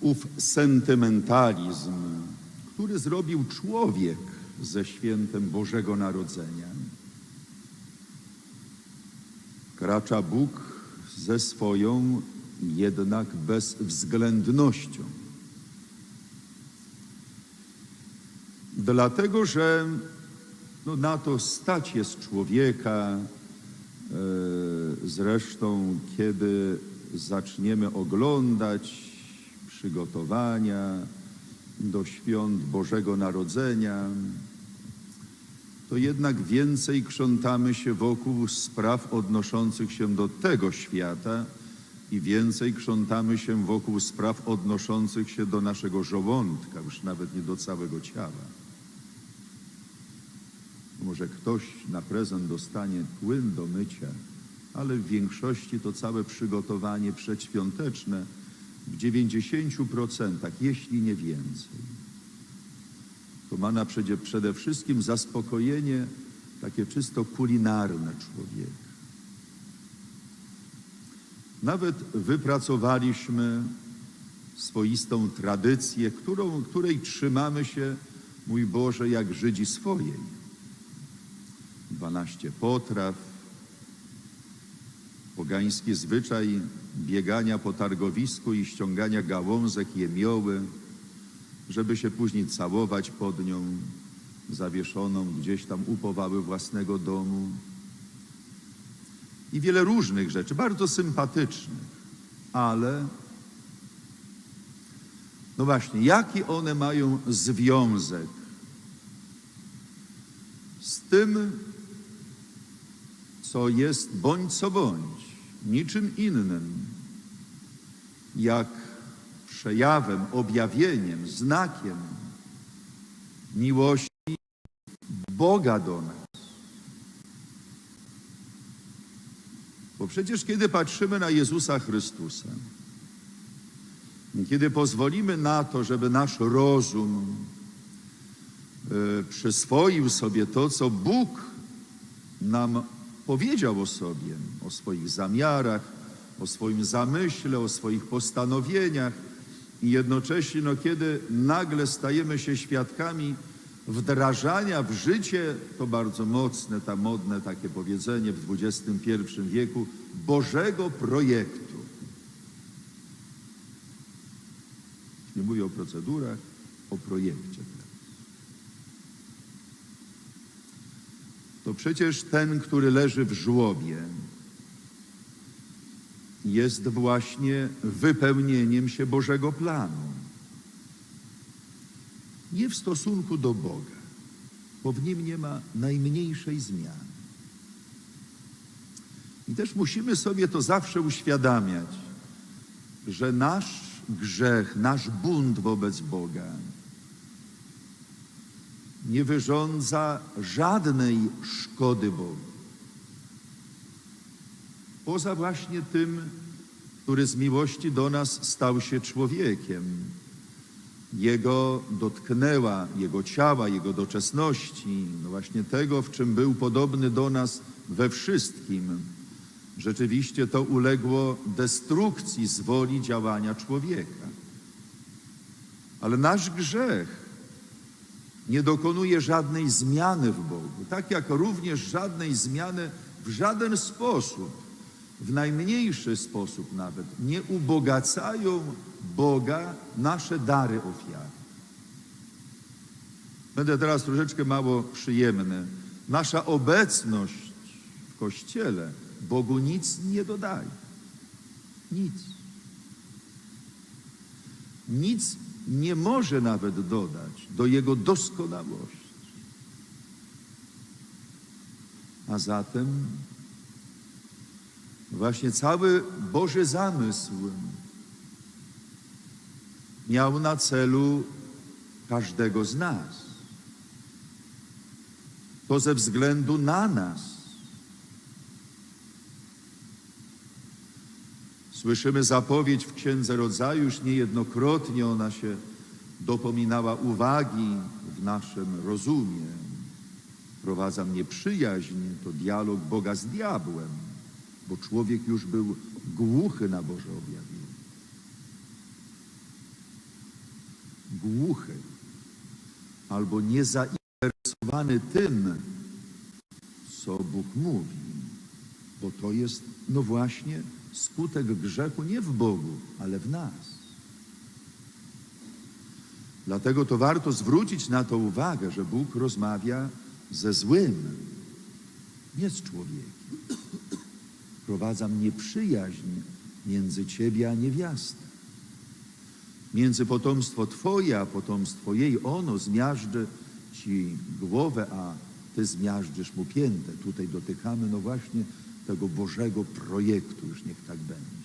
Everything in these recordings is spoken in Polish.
ów sentymentalizm, który zrobił człowiek ze świętem Bożego Narodzenia. Kracza Bóg ze swoją jednak bezwzględnością. Dlatego, że no, na to stać jest człowieka. E, Zresztą, kiedy zaczniemy oglądać przygotowania do świąt Bożego Narodzenia, to jednak więcej krzątamy się wokół spraw odnoszących się do tego świata i więcej krzątamy się wokół spraw odnoszących się do naszego żołądka, już nawet nie do całego ciała. Może ktoś na prezent dostanie płyn do mycia, ale w większości to całe przygotowanie przedświąteczne w 90%, jeśli nie więcej. To ma na przede, przede wszystkim zaspokojenie takie czysto kulinarne człowieka. Nawet wypracowaliśmy swoistą tradycję, którą, której trzymamy się, mój Boże, jak Żydzi swojej. 12 potraw, pogański zwyczaj biegania po targowisku i ściągania gałązek jemioły, żeby się później całować pod nią, zawieszoną gdzieś tam u powały własnego domu. I wiele różnych rzeczy, bardzo sympatycznych, ale no właśnie, jaki one mają związek z tym, co jest bądź co bądź, niczym innym, jak przejawem, objawieniem, znakiem miłości Boga do nas. Bo przecież kiedy patrzymy na Jezusa Chrystusa, kiedy pozwolimy na to, żeby nasz rozum y, przyswoił sobie to, co Bóg nam powiedział o sobie, o swoich zamiarach, o swoim zamyśle, o swoich postanowieniach i jednocześnie, no, kiedy nagle stajemy się świadkami wdrażania w życie, to bardzo mocne, ta modne takie powiedzenie w XXI wieku, Bożego projektu. Nie mówię o procedurach, o projekcie. To przecież ten, który leży w żłobie, jest właśnie wypełnieniem się Bożego planu. Nie w stosunku do Boga, bo w nim nie ma najmniejszej zmiany. I też musimy sobie to zawsze uświadamiać, że nasz grzech, nasz bunt wobec Boga nie wyrządza żadnej szkody Bogu. Poza właśnie tym, który z miłości do nas stał się człowiekiem. Jego dotknęła, jego ciała, jego doczesności, no właśnie tego, w czym był podobny do nas we wszystkim. Rzeczywiście to uległo destrukcji z woli działania człowieka. Ale nasz grzech nie dokonuje żadnej zmiany w Bogu, tak jak również żadnej zmiany w żaden sposób, w najmniejszy sposób nawet, nie ubogacają Boga nasze dary ofiary. Będę teraz troszeczkę mało przyjemny. Nasza obecność w Kościele Bogu nic nie dodaje. Nic. Nic nie może nawet dodać do Jego doskonałości. A zatem właśnie cały Boży zamysł miał na celu każdego z nas. To ze względu na nas Słyszymy zapowiedź w Księdze Rodzaju, już niejednokrotnie ona się dopominała uwagi w naszym rozumie. Prowadza mnie przyjaźń, to dialog Boga z diabłem, bo człowiek już był głuchy na Boże objawienie. głuchy albo niezainteresowany tym, co Bóg mówi, bo to jest, no właśnie, skutek grzechu nie w Bogu, ale w nas. Dlatego to warto zwrócić na to uwagę, że Bóg rozmawia ze złym, nie z człowiekiem. Wprowadzam nieprzyjaźń między ciebie a niewiastę. Między potomstwo twoje a potomstwo jej, ono zmiażdży ci głowę, a ty zmiażdżysz mu piętę. Tutaj dotykamy, no właśnie, tego Bożego projektu, już niech tak będzie.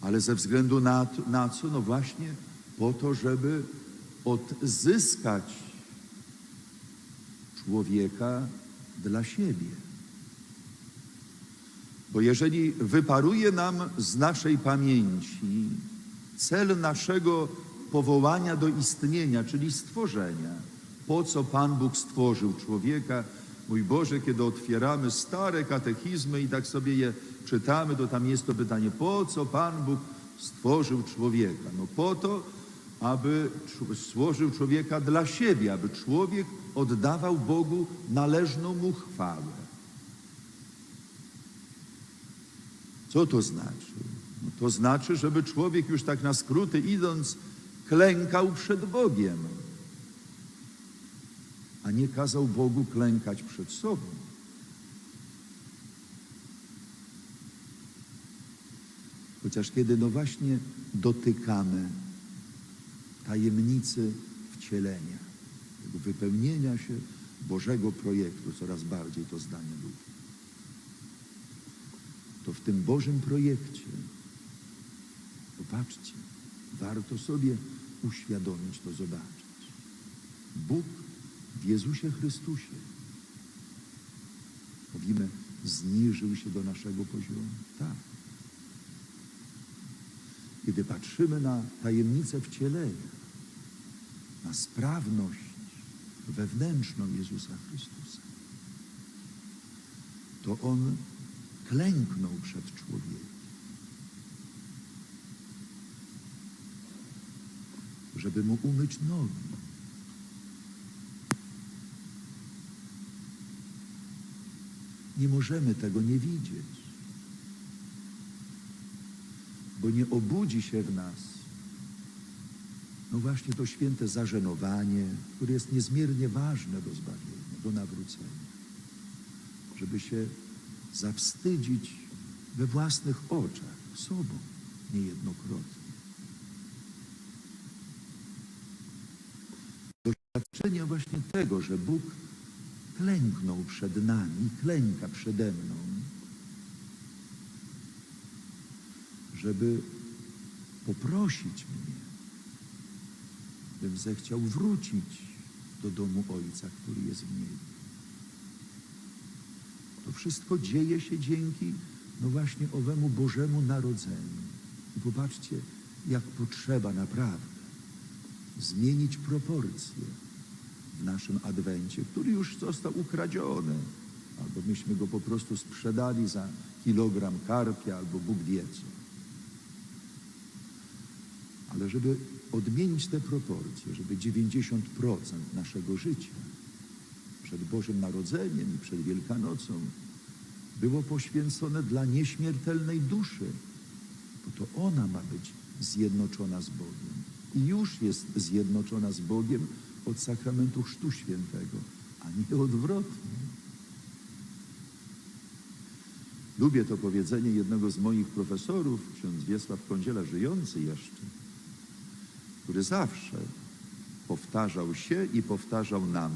Ale ze względu na, na co? No właśnie po to, żeby odzyskać człowieka dla siebie. Bo jeżeli wyparuje nam z naszej pamięci cel naszego powołania do istnienia, czyli stworzenia, po co Pan Bóg stworzył człowieka, mój Boże, kiedy otwieramy stare katechizmy i tak sobie je czytamy, to tam jest to pytanie, po co Pan Bóg stworzył człowieka? No po to, aby stworzył człowieka dla siebie, aby człowiek oddawał Bogu należną mu chwałę. Co to znaczy? No to znaczy, żeby człowiek już tak na skróty idąc, klękał przed Bogiem, a nie kazał Bogu klękać przed sobą. Chociaż kiedy no właśnie dotykamy tajemnicy wcielenia, tego wypełnienia się Bożego projektu, coraz bardziej to zdanie lubię to w tym Bożym projekcie, popatrzcie, warto sobie uświadomić to, zobaczyć. Bóg w Jezusie Chrystusie, mówimy, zniżył się do naszego poziomu. Tak. Kiedy patrzymy na tajemnicę wcielenia, na sprawność wewnętrzną Jezusa Chrystusa, to On klęknął przed człowiekiem. Żeby mu umyć nogi. Nie możemy tego nie widzieć, bo nie obudzi się w nas no właśnie to święte zażenowanie, które jest niezmiernie ważne do zbawienia, do nawrócenia. Żeby się zawstydzić we własnych oczach, sobą niejednokrotnie. Doświadczenie właśnie tego, że Bóg klęknął przed nami, klęka przede mną, żeby poprosić mnie, bym zechciał wrócić do domu Ojca, który jest w niebie. To wszystko dzieje się dzięki, no właśnie, owemu Bożemu Narodzeniu. I popatrzcie, jak potrzeba naprawdę zmienić proporcje w naszym Adwencie, który już został ukradziony, albo myśmy go po prostu sprzedali za kilogram karpia, albo Bóg wie co. Ale żeby odmienić te proporcje, żeby 90% naszego życia przed Bożym Narodzeniem i przed Wielkanocą było poświęcone dla nieśmiertelnej duszy, bo to ona ma być zjednoczona z Bogiem. I już jest zjednoczona z Bogiem od sakramentu Chrztu Świętego, a nie odwrotnie. Lubię to powiedzenie jednego z moich profesorów, ksiądz Wiesław Kądziela, żyjący jeszcze, który zawsze powtarzał się i powtarzał nam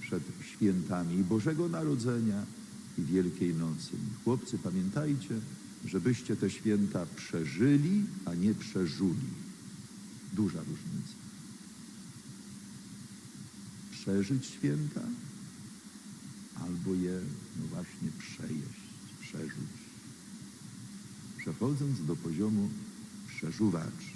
przed świętami Bożego Narodzenia i Wielkiej Nocy. Chłopcy, pamiętajcie, żebyście te święta przeżyli, a nie przeżuli. Duża różnica. Przeżyć święta albo je, no właśnie, przejeść, przeżyć. Przechodząc do poziomu przeżuwaczy.